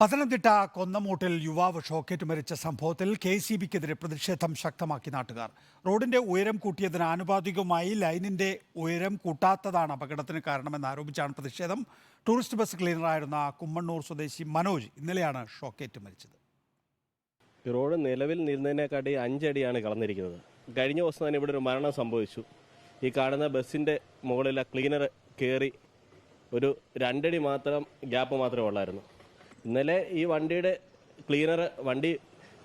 പത്തനംതിട്ട കൊന്നമൂട്ടിൽ യുവാവ് ഷോക്കേറ്റ് മരിച്ച സംഭവത്തിൽ കെ സി ബിക്കെതിരെ പ്രതിഷേധം ശക്തമാക്കി നാട്ടുകാർ. റോഡിന്റെ ഉയരം കൂട്ടിയതിന് ആനുപാതികമായി ലൈനിന്റെ ഉയരം കൂട്ടാത്തതാണ് അപകടത്തിന് കാരണമെന്ന് ആരോപിച്ചാണ് പ്രതിഷേധം. ടൂറിസ്റ്റ് ബസ് ക്ലീനറായിരുന്ന കുമ്മണ്ണൂർ സ്വദേശി മനോജ് ഇന്നലെയാണ് ഷോക്കേറ്റ് മരിച്ചത്. റോഡ് നിലവിൽ നിന്നതിനെക്കാട്ടി അഞ്ചടിയാണ് കളഞ്ഞിരിക്കുന്നത് കഴിഞ്ഞ ദിവസം തന്നെ ഇവിടെ ഒരു മരണം സംഭവിച്ചു. ഈ കാണുന്ന ബസ്സിന്റെ മുകളിലെ ക്ലീനർ കയറി ഒരു രണ്ടടി മാത്രം ഗ്യാപ്പ് മാത്രമേ ഉള്ളായിരുന്നു. ഇന്നലെ ഈ വണ്ടിയുടെ ക്ലീനർ വണ്ടി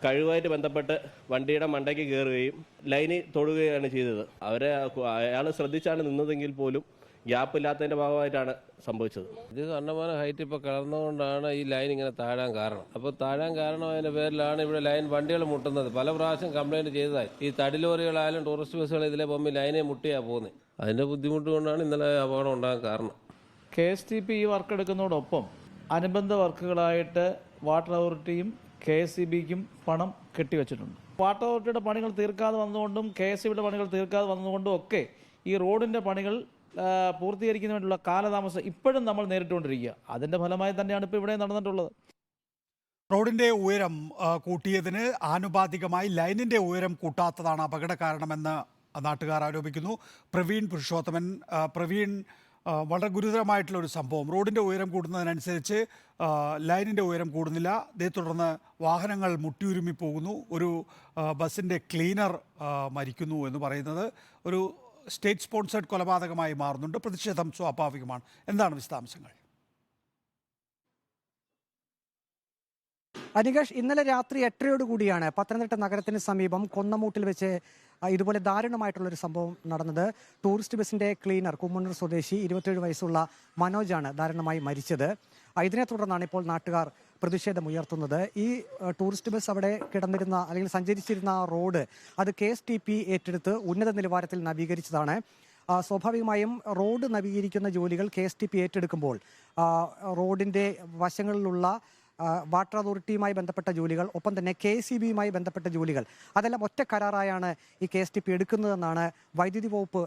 കഴിവുമായിട്ട് ബന്ധപ്പെട്ട് വണ്ടിയുടെ മണ്ടയ്ക്ക് കയറുകയും ലൈനിൽ തൊടുകയാണ് ചെയ്തത്. അവരെ അയാൾ ശ്രദ്ധിച്ചാണ് നിന്നതെങ്കിൽ പോലും ഗ്യാപ്പ് ഇല്ലാത്തതിന്റെ ഭാഗമായിട്ടാണ് സംഭവിച്ചത്. ഇത് കണ്ടമാനം ഹൈറ്റ് ഇപ്പോൾ കളർന്നുകൊണ്ടാണ് ഈ ലൈൻ ഇങ്ങനെ താഴാൻ കാരണം. അപ്പോൾ താഴാൻ കാരണമായതിന്റെ പേരിലാണ് ഇവിടെ ലൈൻ വണ്ടികൾ മുട്ടുന്നത്. പല പ്രാവശ്യം കംപ്ലൈന്റ് ചെയ്തതായി. ഈ തടി ലോറികളായാലും ടൂറിസ്റ്റ് ബസ്സുകൾ ഇതിലെ പോകുമ്പോൾ ലൈനെ മുട്ടിയാ പോകുന്നത് അതിന്റെ ബുദ്ധിമുട്ട് കൊണ്ടാണ് ഇന്നലെ അപകടം ഉണ്ടാകാൻ കാരണം. കെ എസ് ടി പി ഈ വർക്ക് എടുക്കുന്നതോടൊപ്പം അനുബന്ധ വർക്കുകളായിട്ട് വാട്ടർ അതോറിറ്റിയും കെ എസ് സി ബിക്കും പണം കെട്ടിവെച്ചിട്ടുണ്ട്. വാട്ടർ അതോറിറ്റിയുടെ പണികൾ തീർക്കാതെ വന്നതുകൊണ്ടും കെ എസ് സി ബിയുടെ പണികൾ തീർക്കാതെ വന്നതുകൊണ്ടും ഒക്കെ ഈ റോഡിന്റെ പണികൾ പൂർത്തീകരിക്കുന്നതിനുള്ള കാലതാമസം ഇപ്പോഴും നമ്മൾ നേരിട്ടുകൊണ്ടിരിക്കുക. അതിന്റെ ഫലമായി തന്നെയാണ് ഇപ്പോൾ ഇവിടെ നടന്നിട്ടുള്ളത്. റോഡിന്റെ ഉയരം കൂട്ടിയതിന് ആനുപാതികമായി ലൈനിന്റെ ഉയരം കൂട്ടാത്തതാണ് അപകട കാരണമെന്ന് നാട്ടുകാർ ആരോപിക്കുന്നു. പ്രവീൺ പുരുഷോത്തമൻ പ്രവീൺ വളരെ ഗുരുതരമായിട്ടുള്ള ഒരു സംഭവം. റോഡിന്റെ ഉയരം കൂടുന്നതിനനുസരിച്ച് ലൈനിന്റെ ഉയരം കൂടുന്നില്ല. ഇതേ തുടർന്ന് വാഹനങ്ങൾ മുട്ടിയുരുമി പോകുന്നു. ഒരു ബസ്സിന്റെ ക്ലീനർ മരിക്കുന്നു എന്ന് പറയുന്നത് ഒരു സ്റ്റേറ്റ് സ്പോൺസേഡ് കൊലപാതകമായി മാറുന്നുണ്ട്. പ്രതിഷേധം സ്വാഭാവികമാണ്. എന്താണ് വിശദാംശങ്ങൾ? അനികേഷ് ഇന്നലെ രാത്രി എട്ടരയോട് കൂടിയാണ് പത്തനംതിട്ട നഗരത്തിന് സമീപം കൊന്നമൂട്ടിൽ വെച്ച് ഇതുപോലെ ദാരുണമായിട്ടുള്ള ഒരു സംഭവം നടന്നത്. ടൂറിസ്റ്റ് ബസിന്റെ ക്ലീനർ കുമ്മണ്ണൂർ സ്വദേശി ഇരുപത്തിയേഴ് വയസ്സുള്ള മനോജാണ് ദാരുണമായി മരിച്ചത്. ഇതിനെ തുടർന്നാണ് ഇപ്പോൾ നാട്ടുകാർ പ്രതിഷേധം ഉയർത്തുന്നത്. ഈ ടൂറിസ്റ്റ് ബസ് അവിടെ കിടന്നിരുന്ന അല്ലെങ്കിൽ സഞ്ചരിച്ചിരുന്ന റോഡ് അത് കെ എസ് ടി പി ഏറ്റെടുത്ത് ഉന്നത നിലവാരത്തിൽ നവീകരിച്ചതാണ്. സ്വാഭാവികമായും റോഡ് നവീകരിക്കുന്ന ജോലികൾ കെ എസ് ടി പി ഏറ്റെടുക്കുമ്പോൾ റോഡിന്റെ വശങ്ങളിലുള്ള വാട്ടർ അതോറിറ്റിയുമായി ബന്ധപ്പെട്ട ജോലികൾ ഒപ്പം തന്നെ കെ സി ബിയുമായി ബന്ധപ്പെട്ട ജോലികൾ. അതെല്ലാം ഒറ്റ കരാറായാണ് ഈ കെ എസ് ടി പി എടുക്കുന്നതെന്നാണ് വൈദ്യുതി വകുപ്പ്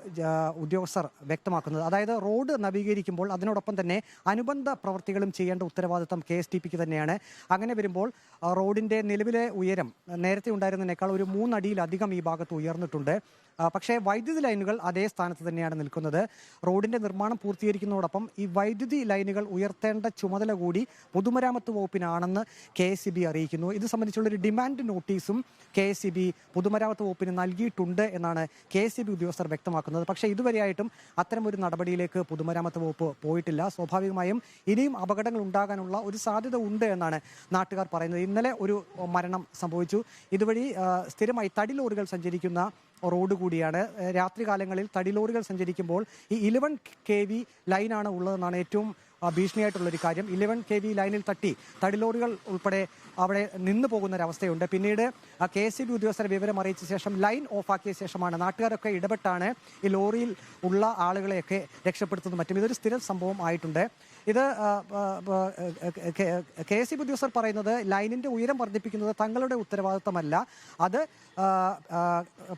ഉദ്യോഗസ്ഥർ വ്യക്തമാക്കുന്നത്. അതായത് റോഡ് നവീകരിക്കുമ്പോൾ അതിനോടൊപ്പം തന്നെ അനുബന്ധ പ്രവൃത്തികളും ചെയ്യേണ്ട ഉത്തരവാദിത്തം കെ എസ് ടി പിക്ക് തന്നെയാണ്. അങ്ങനെ വരുമ്പോൾ റോഡിന്റെ നിലവിലെ ഉയരം നേരത്തെ ഉണ്ടായിരുന്നതിനേക്കാൾ ഒരു മൂന്നടിയിലധികം ഈ ഭാഗത്ത് ഉയർന്നിട്ടുണ്ട്. പക്ഷേ വൈദ്യുതി ലൈനുകൾ അതേ സ്ഥാനത്ത് തന്നെയാണ് നിൽക്കുന്നത്. റോഡിന്റെ നിർമ്മാണം പൂർത്തീകരിക്കുന്നതോടൊപ്പം ഈ വൈദ്യുതി ലൈനുകൾ ഉയർത്തേണ്ട ചുമതല കൂടി പൊതുമരാമത്ത് വകുപ്പിനാണെന്ന് കെ എസ് അറിയിക്കുന്നു. ഇത് സംബന്ധിച്ചുള്ളൊരു ഡിമാൻഡ് നോട്ടീസും കെ എസ് പൊതുമരാമത്ത് വകുപ്പിന് നൽകിയിട്ടുണ്ട് എന്നാണ് കെ എസ് ഉദ്യോഗസ്ഥർ വ്യക്തമാക്കുന്നത്. പക്ഷേ ഇതുവരെയായിട്ടും അത്തരമൊരു നടപടിയിലേക്ക് പൊതുമരാമത്ത് വകുപ്പ് പോയിട്ടില്ല. സ്വാഭാവികമായും ഇനിയും അപകടങ്ങൾ ഉണ്ടാകാനുള്ള ഒരു സാധ്യത ഉണ്ട് എന്നാണ് നാട്ടുകാർ പറയുന്നത്. ഇന്നലെ ഒരു മരണം സംഭവിച്ചു. ഇതുവഴി സ്ഥിരമായി തടി ലോറികൾ സഞ്ചരിക്കുന്ന റോഡ് കൂടിയാണ്. രാത്രി രാത്രികാലങ്ങളിൽ തടി ലോറികൾ സഞ്ചരിക്കുമ്പോൾ ഈ ഇലവൻ കെ വി ലൈനാണ് ഉള്ളതെന്നാണ് ഏറ്റവും ഭീഷണിയായിട്ടുള്ളൊരു കാര്യം. ഇലവൻ കെ വി ലൈനിൽ തട്ടി തടിലോറികൾ ഉൾപ്പെടെ അവിടെ നിന്ന് പോകുന്ന ഒരവസ്ഥയുണ്ട് പിന്നീട് കെ എസ് സി ബി ഉദ്യോഗസ്ഥരെ വിവരം അറിയിച്ച ശേഷം ലൈൻ ഓഫാക്കിയ ശേഷമാണ് നാട്ടുകാരൊക്കെ ഇടപെട്ടാണ് ഈ ലോറിയിൽ ഉള്ള ആളുകളെയൊക്കെ രക്ഷപ്പെടുത്തുന്നത് മറ്റും. ഇതൊരു സ്ഥിര സംഭവം ആയിട്ടുണ്ട്. ഇത് കെ എസ് സി ബി ഉദ്യോഗസ്ഥർ പറയുന്നത് ലൈനിന്റെ ഉയരം വർദ്ധിപ്പിക്കുന്നത് തങ്ങളുടെ ഉത്തരവാദിത്തമല്ല. അത്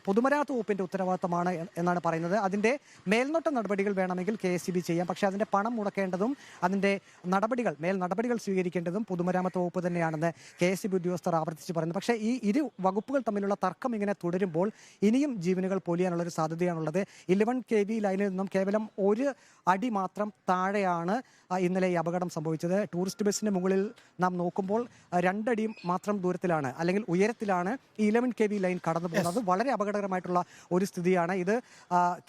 പൊതുമരാമത്ത് വകുപ്പിന്റെ ഉത്തരവാദിത്തമാണ് എന്നാണ് പറയുന്നത്. അതിന്റെ മേൽനോട്ട നടപടികൾ വേണമെങ്കിൽ കെ എസ് ബി ചെയ്യാം. പക്ഷേ അതിന്റെ പണം മുടക്കേണ്ടതും അതിന്റെ നടപടികൾ മേൽ നടപടികൾ സ്വീകരിക്കേണ്ടതും പൊതുമരാമത്ത് വകുപ്പ് തന്നെയാണെന്ന് കെ എസ് ബി ഉദ്യോഗസ്ഥർ ആവർത്തിച്ച് പറയുന്നത് പക്ഷേ ഈ ഇരു വകുപ്പുകൾ തമ്മിലുള്ള തർക്കം ഇങ്ങനെ തുടരുമ്പോൾ ഇനിയും ജീവനുകൾ പൊലിയാനുള്ള ഒരു സാധ്യതയാണുള്ളത്. ഇലവൻ കെ വി ലൈനിൽ നിന്നും കേവലം ഒരു അടി മാത്രം താഴെയാണ് ഇന്നലെ ഈ അപകടം സംഭവിച്ചത്. ടൂറിസ്റ്റ് ബസ്സിന് മുകളിൽ നാം നോക്കുമ്പോൾ രണ്ടടി രണ്ടടിയും മാത്രം ദൂരത്തിലാണ് അല്ലെങ്കിൽ ഉയരത്തിലാണ് ഈ ഇലവൻ കെ വി ലൈൻ കടന്നു പോകുന്നത്. വളരെ അപകടകരമായിട്ടുള്ള ഒരു സ്ഥിതിയാണ്. ഇത്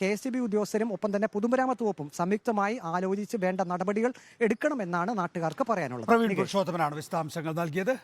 കെ എസ് ബി ഉദ്യോഗസ്ഥരും ഒപ്പം തന്നെ പൊതുമരാമത്ത് വകുപ്പും സംയുക്തമായി ആലോചിച്ച് വേണ്ട നടപടികൾ എടുക്കണമെന്നാണ് നാട്ടുകാർക്ക് പറയാനുള്ളത്. പ്രവീൺ പുരുഷോത്തമനാണ് വിശദാംശങ്ങൾ നൽകിയത്.